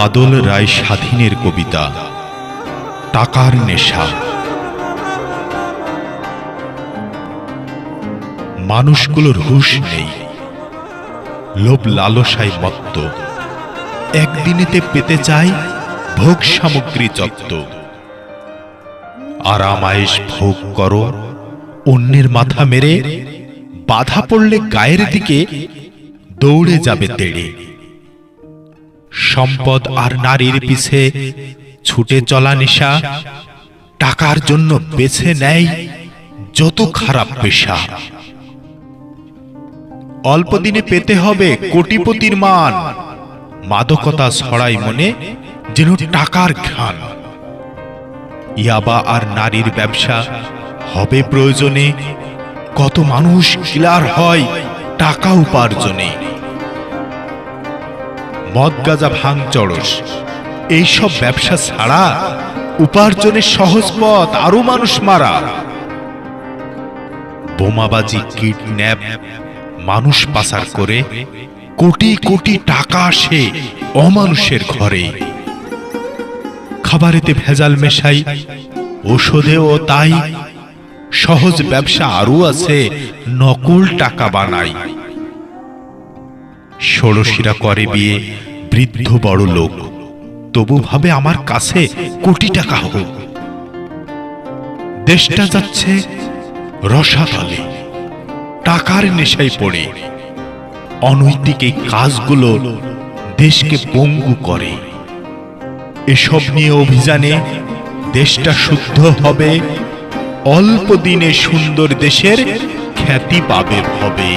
বাদল রায় স্বাধীনের কবিতা, টাকার নেশা। মানুষগুলোর হুঁশ নেই। লোভ লালসায় মত্ত। একদিনেতে পেতে চাই ভোগ সামগ্রী যত্ত আরামায়েশ ভোগ করো, অন্যের মাথা মেরে, বাধা পড়লে গায়ের দিকে দৌড়ে যাবে তেড়ে। সম্পদ আর নারীর পিছে ছুটে চলা নেশা টাকার জন্য বেছে নেয় যত খারাপ পেশা। অল্প দিনে পেতে হবে কোটিপতির মান। মাদকতা ছড়াই মনে যেন টাকার ঘ্রাণ। ইয়াবা আর নারীর ব্যবসা হবে প্রয়োজনে। কত মানুষ কিলার হয় টাকা উপার্জনে। মদ গাজা ভাঙ চড়স এইসব ব্যবসা ছাড়া উপার্জনের সহজ পথ আরও মানুষ মারা। বোমাবাজি, কিডন্যাপ, মানুষ পাচার করে কোটি কোটি টাকা আসে অমানুষের ঘরে। খাবারেতে ভেজাল মেশাই ওষুধেও তাই। সহজ ব্যবসা আরও আছে, নকল টাকা বানাই। ষোড়শীরা করে বিয়ে বৃদ্ধ বড় লোক। তবু ভাবে আমার কাছে কোটি টাকা হোক দেশটা যাচ্ছে রসাতলে। টাকার নেশায় পড়ে। অনৈতিক এই কাজগুলো দেশকে পঙ্গু করে। এসব নিয়ে অভিযানে দেশটা শুদ্ধ হবে, অল্প দিনে সুন্দর দেশের খ্যাতি পাবে হবে।